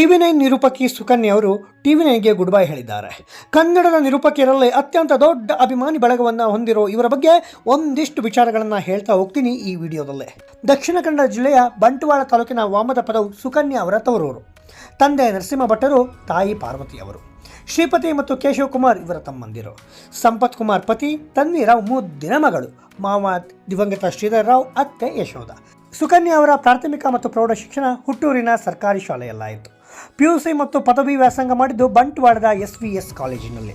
TV nine ನಿರೂಪಕಿ Sukanya ಅವರು TV ನೈನ್ಗೆ good bye ಹೇಳಿದ್ದಾರೆ. ಕನ್ನಡದ ನಿರೂಪಕಿಯರಲ್ಲಿ ಅತ್ಯಂತ ದೊಡ್ಡ ಅಭಿಮಾನಿ ಬಳಗವನ್ನು ಹೊಂದಿರೋ ಇವರ ಬಗ್ಗೆ ಒಂದಿಷ್ಟು ವಿಚಾರಗಳನ್ನು ಹೇಳ್ತಾ ಹೋಗ್ತೀನಿ ಈ ವಿಡಿಯೋದಲ್ಲೇ. ದಕ್ಷಿಣ ಕನ್ನಡ ಜಿಲ್ಲೆಯ ಬಂಟ್ವಾಳ ತಾಲೂಕಿನ ವಾಮದ ಪದವು ಸುಕನ್ಯಾ ಅವರ ತವರೂರು. ತಂದೆ ನರಸಿಂಹ ಭಟ್ಟರು ತಾಯಿ ಪಾರ್ವತಿ ಅವರು. ಶ್ರೀಪತಿ ಮತ್ತು ಕೇಶವ್ ಕುಮಾರ್ ಇವರ ತಮ್ಮಂದಿರು. ಸಂಪತ್ ಕುಮಾರ್ ಪತಿ ತನ್ವೀರಾವ್ ಮುದ್ದಿನ ಮಗಳು. ಮಾವ ದಿವಂಗತ ಶ್ರೀಧರ್ ರಾವ್, ಅತ್ತೆ ಯಶೋಧ. ಸುಕನ್ಯಾ ಅವರ ಪ್ರಾಥಮಿಕ ಮತ್ತು ಪ್ರೌಢ ಶಿಕ್ಷಣ ಹುಟ್ಟೂರಿನ ಸರ್ಕಾರಿ ಶಾಲೆಯಲ್ಲಾಯಿತು. ಪಿಯುಸಿ ಮತ್ತು ಪದವಿ ವ್ಯಾಸಂಗ ಮಾಡಿದ್ದು ಬಂಟ್ವಾಡದ ಎಸ್ ವಿ ಎಸ್ ಕಾಲೇಜಿನಲ್ಲಿ.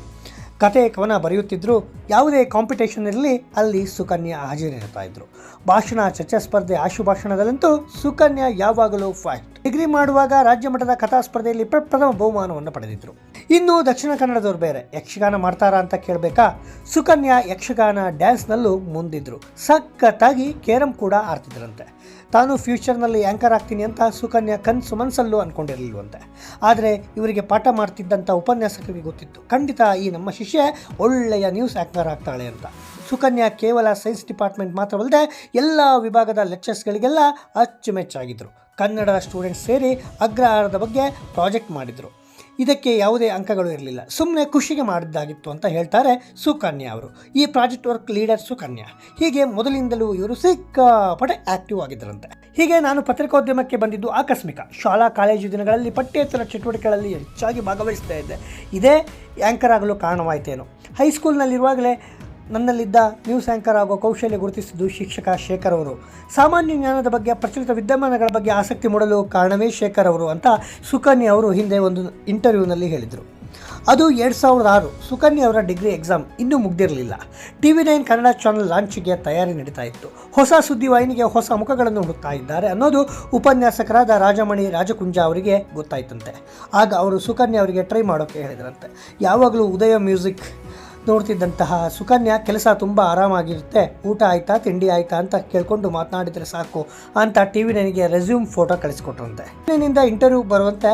ಕತೆ ಕವನ ಬರೆಯುತ್ತಿದ್ದರು ಯಾವುದೇ ಕಾಂಪಿಟೇಷನ್ ಇರಲಿ, ಅಲ್ಲಿ ಸುಕನ್ಯಾ ಹಾಜರಿರ್ತಾ ಇದ್ರು. ಭಾಷಣ, ಚರ್ಚಾ ಸ್ಪರ್ಧೆ, ಆಶುಭಾಷಣದಲ್ಲಂತೂ ಸುಕನ್ಯಾ ಯಾವಾಗಲೂ ಫಸ್ಟ್ ಡಿಗ್ರಿ ಮಾಡುವಾಗ ರಾಜ್ಯ ಮಟ್ಟದ ಕಥಾ ಸ್ಪರ್ಧೆಯಲ್ಲಿ ಪ್ರಪ್ರಥಮ ಬಹುಮಾನವನ್ನು ಪಡೆದಿದ್ರು. ಇನ್ನು ದಕ್ಷಿಣ ಕನ್ನಡದವ್ರು ಬೇರೆ. ಯಕ್ಷಗಾನ ಮಾಡ್ತಾರಾ ಅಂತ ಕೇಳಬೇಕಾ? ಸುಕನ್ಯಾ ಯಕ್ಷಗಾನ ಡ್ಯಾನ್ಸ್ನಲ್ಲೂ ಮುಂದಿದ್ರು. ಸಖತ್ತಾಗಿ ಕೇರಂ ಕೂಡ ಆಡ್ತಿದ್ರಂತೆ. ತಾನು ಫ್ಯೂಚರ್ನಲ್ಲಿ ಆ್ಯಂಕರ್ ಆಗ್ತೀನಿ ಅಂತ ಸುಕನ್ಯಾ ಕನಸು ಮನಸ್ಸಲ್ಲೂ ಅಂದ್ಕೊಂಡಿರಲಿಲ್ವಂತೆ ಆದರೆ ಇವರಿಗೆ ಪಾಠ ಮಾಡ್ತಿದ್ದಂಥ ಉಪನ್ಯಾಸಕರಿಗೆ ಗೊತ್ತಿತ್ತು. ಖಂಡಿತ ಈ ನಮ್ಮ ಶಿಷ್ಯ ಒಳ್ಳೆಯ ನ್ಯೂಸ್ ಆ್ಯಂಕರ್ ಆಗ್ತಾಳೆ ಅಂತ. ಸುಕನ್ಯಾ ಕೇವಲ ಸೈನ್ಸ್ ಡಿಪಾರ್ಟ್ಮೆಂಟ್ ಮಾತ್ರವಲ್ಲದೆ ಎಲ್ಲ ವಿಭಾಗದ ಲೆಕ್ಚರ್ಸ್ಗಳಿಗೆಲ್ಲ ಅಚ್ಚುಮೆಚ್ಚಾಗಿದ್ದರು ಕನ್ನಡದ ಸ್ಟೂಡೆಂಟ್ಸ್ ಸೇರಿ ಅಗ್ರಹಾರದ ಬಗ್ಗೆ ಪ್ರಾಜೆಕ್ಟ್ ಮಾಡಿದರು. ಇದಕ್ಕೆ ಯಾವುದೇ ಅಂಕಗಳು ಇರಲಿಲ್ಲ. ಸುಮ್ಮನೆ ಖುಷಿಗೆ ಮಾಡಿದ್ದಾಗಿತ್ತು ಅಂತ ಹೇಳ್ತಾರೆ ಸುಕನ್ಯಾ ಅವರು. ಈ ಪ್ರಾಜೆಕ್ಟ್ ವರ್ಕ್ ಲೀಡರ್ ಸುಕನ್ಯಾ. ಹೀಗೆ ಮೊದಲಿಂದಲೂ ಇವರು ಸಿಕ್ಕಾಪಟ್ಟೆ ಆಕ್ಟಿವ್ ಆಗಿದ್ದರಂತೆ. ಹೀಗೆ ನಾನು ಪತ್ರಿಕೋದ್ಯಮಕ್ಕೆ ಬಂದಿದ್ದು ಆಕಸ್ಮಿಕ. ಶಾಲಾ, ಕಾಲೇಜು ದಿನಗಳಲ್ಲಿ ಪಠ್ಯೇತರ ಚಟುವಟಿಕೆಗಳಲ್ಲಿ ಹೆಚ್ಚಾಗಿ ಭಾಗವಹಿಸ್ತಾ ಇದ್ದೆ. ಇದೇ ಆ್ಯಂಕರ್ ಆಗಲು ಕಾರಣವಾಯಿತೇನು. ಹೈಸ್ಕೂಲ್ನಲ್ಲಿರುವಾಗಲೇ ನನ್ನಲ್ಲಿದ್ದ ನ್ಯೂಸ್ ಆ್ಯಂಕರ್ ಹಾಗೂ ಕೌಶಲ್ಯ ಗುರುತಿಸಿದ್ದು ಶಿಕ್ಷಕ ಶೇಖರ್ ಅವರು. ಸಾಮಾನ್ಯ ಜ್ಞಾನದ ಬಗ್ಗೆ, ಪ್ರಚಲಿತ ವಿದ್ಯಮಾನಗಳ ಬಗ್ಗೆ ಆಸಕ್ತಿ ಮೂಡಲು ಕಾರಣವೇ ಶೇಖರ್ ಅವರು ಅಂತ ಸುಕನ್ಯಾ ಅವರು ಹಿಂದೆ ಒಂದು ಇಂಟರ್ವ್ಯೂನಲ್ಲಿ ಹೇಳಿದರು. ಅದು ಎರಡು ಸಾವಿರದ ಆರು, ಸುಕನ್ಯಾ ಅವರ ಡಿಗ್ರಿ ಎಕ್ಸಾಮ್ ಇನ್ನೂ ಮುಗ್ದಿರಲಿಲ್ಲ. T V nine Kannada channel ಲಾಂಚಿಗೆ ತಯಾರಿ ನಡೀತಾ ಇತ್ತು. ಹೊಸ ಸುದ್ದಿವಾಹಿನಿಗೆ ಹೊಸ ಮುಖಗಳನ್ನು ಹುಡುಕ್ತಾ ಇದ್ದಾರೆ ಅನ್ನೋದು ಉಪನ್ಯಾಸಕರಾದ ರಾಜಮಣಿ ರಾಜಕುಂಜ ಅವರಿಗೆ ಗೊತ್ತಾಯ್ತಂತೆ. ಆಗ ಅವರು ಸುಕನ್ಯಾ ಅವರಿಗೆ ಟ್ರೈ ಮಾಡೋಕ್ಕೆ ಹೇಳಿದ್ರಂತೆ. ಯಾವಾಗಲೂ ಉದಯ ಮ್ಯೂಸಿಕ್ ನೋಡ್ತಿದ್ದಂತಹ ಸುಕನ್ಯಾ ಕೆಲಸ ತುಂಬ ಆರಾಮಾಗಿರುತ್ತೆ. ಊಟ ಆಯ್ತಾ, ತಿಂಡಿ ಆಯ್ತಾ ಅಂತ ಕೇಳ್ಕೊಂಡು ಮಾತನಾಡಿದರೆ ಸಾಕು ಅಂತ ಟಿ ವಿ ನನಗೆ ರೆಸ್ಯೂಮ್ ಫೋಟೋ ಕಳಿಸ್ಕೊಟ್ರಂತೆ. ನಿನ್ನಿಂದ ಇಂಟರ್ವ್ಯೂ ಬರುವಂತೆ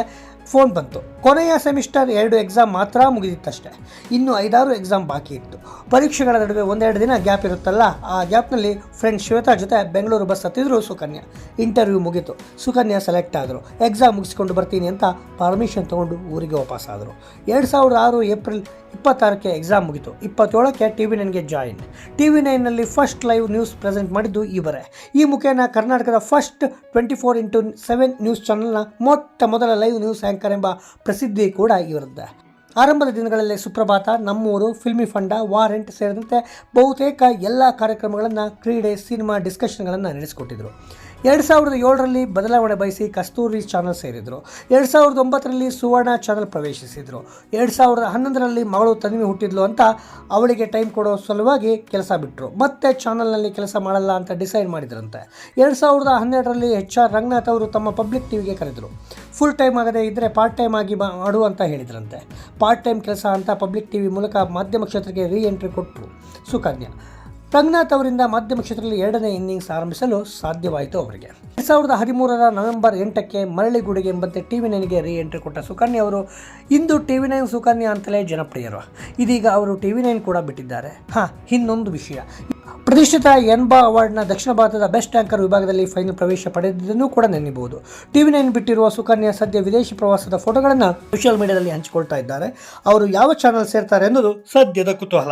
ಫೋನ್ ಬಂತು. ಕೊನೆಯ ಸೆಮಿಸ್ಟರ್ ಎರಡು ಎಕ್ಸಾಮ್ ಮಾತ್ರ ಮುಗಿದಿತ್ತಷ್ಟೇ. ಇನ್ನು ಐದಾರು ಎಕ್ಸಾಮ್ ಬಾಕಿ ಇತ್ತು. ಪರೀಕ್ಷೆಗಳ ನಡುವೆ ಒಂದೆರಡು ದಿನ ಗ್ಯಾಪ್ ಇರುತ್ತಲ್ಲ, ಆ ಗ್ಯಾಪ್ನಲ್ಲಿ ಫ್ರೆಂಡ್ ಶ್ವೇತಾ ಜೊತೆ ಬೆಂಗಳೂರು ಬಸ್ ಹತ್ತಿದ್ರು ಸುಕನ್ಯಾ. ಇಂಟರ್ವ್ಯೂ ಮುಗೀತು. ಸುಕನ್ಯಾ ಸೆಲೆಕ್ಟ್ ಆದರು. ಎಕ್ಸಾಮ್ ಮುಗಿಸ್ಕೊಂಡು ಬರ್ತೀನಿ ಅಂತ ಪರ್ಮಿಷನ್ ತೊಗೊಂಡು ಊರಿಗೆ ವಾಪಸ್ ಆದರು. ಎರಡು ಸಾವಿರದ ಆರು ಏಪ್ರಿಲ್ ಇಪ್ಪತ್ತಾರಕ್ಕೆ ಎಕ್ಸಾಮ್ ಮುಗಿತು. ಇಪ್ಪತ್ತೇಳಕ್ಕೆ ಟಿ ವಿ ನೈನ್ಗೆ ಜಾಯಿನ್ ಟಿ ವಿ ನೈನ್ನಲ್ಲಿ ಫಸ್ಟ್ ಲೈವ್ ನ್ಯೂಸ್ ಪ್ರೆಸೆಂಟ್ ಮಾಡಿದ್ದು ಇವರೇ. ಈ ಮುಖೇನ ಕರ್ನಾಟಕದ first twenty four into seven news ಚಾನಲ್ನ ಮೊಟ್ಟ ಮೊದಲ ಲೈವ್ ನ್ಯೂಸ್ ಆ್ಯಂಕರ್ ಎಂಬ ಪ್ರಸಿದ್ಧಿ ಕೂಡ ಇವರದ್ದೇ. ಆರಂಭದ ದಿನಗಳಲ್ಲಿ ಸುಪ್ರಭಾತ, ನಮ್ಮೂರು, ಫಿಲ್ಮಿ ಫಂಡ, ವಾರೆಂಟ್ ಸೇರಿದಂತೆ ಬಹುತೇಕ ಎಲ್ಲ ಕಾರ್ಯಕ್ರಮಗಳನ್ನು ಕ್ರೀಡೆ, ಸಿನಿಮಾ ಡಿಸ್ಕಷನ್ಗಳನ್ನು ನಡೆಸಿಕೊಟ್ಟಿದ್ದರು ಎರಡು ಸಾವಿರದ ಏಳರಲ್ಲಿ ಬದಲಾವಣೆ ಬಯಸಿ ಕಸ್ತೂರಿ ಚಾನಲ್ ಸೇರಿದರು. ಎರಡು ಸಾವಿರದ ಒಂಬತ್ತರಲ್ಲಿ ಸುವರ್ಣ ಚಾನಲ್ ಪ್ರವೇಶಿಸಿದರು. ಎರಡು ಸಾವಿರದ ಹನ್ನೊಂದರಲ್ಲಿ ಮಗಳು ತನಿಮೆ ಹುಟ್ಟಿದ್ಲು ಅಂತ ಅವಳಿಗೆ ಟೈಮ್ ಕೊಡೋ ಸಲುವಾಗಿ ಕೆಲಸ ಬಿಟ್ಟರು ಮತ್ತೆ ಚಾನಲ್ನಲ್ಲಿ ಕೆಲಸ ಮಾಡಲ್ಲ ಅಂತ ಡಿಸೈಡ್ ಮಾಡಿದ್ರಂತೆ. ಎರಡು ಸಾವಿರದ ಹನ್ನೆರಡರಲ್ಲಿ ಎಚ್ ಆರ್ ರಂಗನಾಥ್ ಅವರು ತಮ್ಮ ಪಬ್ಲಿಕ್ ಟಿವಿಗೆ ಕರೆದರು. ಫುಲ್ ಟೈಮ್ ಆಗದೆ ಇದ್ದರೆ ಪಾರ್ಟ್ ಟೈಮ್ ಆಗಿ ಮಾಡು ಅಂತ ಹೇಳಿದ್ರಂತೆ. ಪಾರ್ಟ್ ಟೈಮ್ ಕೆಲಸ ಅಂತ ಪಬ್ಲಿಕ್ ಟಿವಿ ಮೂಲಕ ಮಾಧ್ಯಮ ಕ್ಷೇತ್ರಕ್ಕೆ ರೀ ಎಂಟ್ರಿ ಕೊಟ್ಟರು ಸುಕನ್ಯಾ. ಪ್ರಜ್ಞಾತ್ ಅವರಿಂದ ಮಾಧ್ಯಮ ಕ್ಷೇತ್ರದಲ್ಲಿ ಎರಡನೇ ಇನ್ನಿಂಗ್ಸ್ ಆರಂಭಿಸಲು ಸಾಧ್ಯವಾಯಿತು ಅವರಿಗೆ. ಎರಡು ಸಾವಿರದ ಹದಿಮೂರರ ನವೆಂಬರ್ ಎಂಟಕ್ಕೆ ಮರಳಿಗೂಡಿಗೆ ಎಂಬಂತೆ ಟಿ ವಿ ನೈನ್ಗೆ ರೀ ಎಂಟ್ರಿ ಕೊಟ್ಟ ಸುಕನ್ಯಾ ಅವರು, ಇಂದು ಟಿ ವಿ ನೈನ್ ಸುಕನ್ಯಾ ಅಂತಲೇ ಜನಪ್ರಿಯರು. ಇದೀಗ ಅವರು ಟಿ ವಿ ನೈನ್ ಕೂಡ ಬಿಟ್ಟಿದ್ದಾರೆ. ಹಾಂ, ಇನ್ನೊಂದು ವಿಷಯ. ಪ್ರತಿಷ್ಠಿತ ಎನ್ಬಾ ಅವಾರ್ಡ್ನ ದಕ್ಷಿಣ ಭಾರತದ ಬೆಸ್ಟ್ ಆಂಕರ್ ವಿಭಾಗದಲ್ಲಿ ಫೈನಲ್ ಪ್ರವೇಶ ಪಡೆದಿದ್ದನ್ನು ಕೂಡ ನೆನೆಯಬಹುದು ಟಿವಿ ನೈನ್ ಬಿಟ್ಟಿರುವ ಸುಕನ್ಯಾ ಸದ್ಯ ವಿದೇಶಿ ಪ್ರವಾಸದ ಫೋಟೋಗಳನ್ನು ಸೋಷಿಯಲ್ ಮೀಡಿಯಾದಲ್ಲಿ ಹಂಚಿಕೊಳ್ತಾ ಇದ್ದಾರೆ. ಅವರು ಯಾವ ಚಾನಲ್ ಸೇರ್ತಾರೆ ಅನ್ನೋದು ಸದ್ಯದ ಕುತೂಹಲ.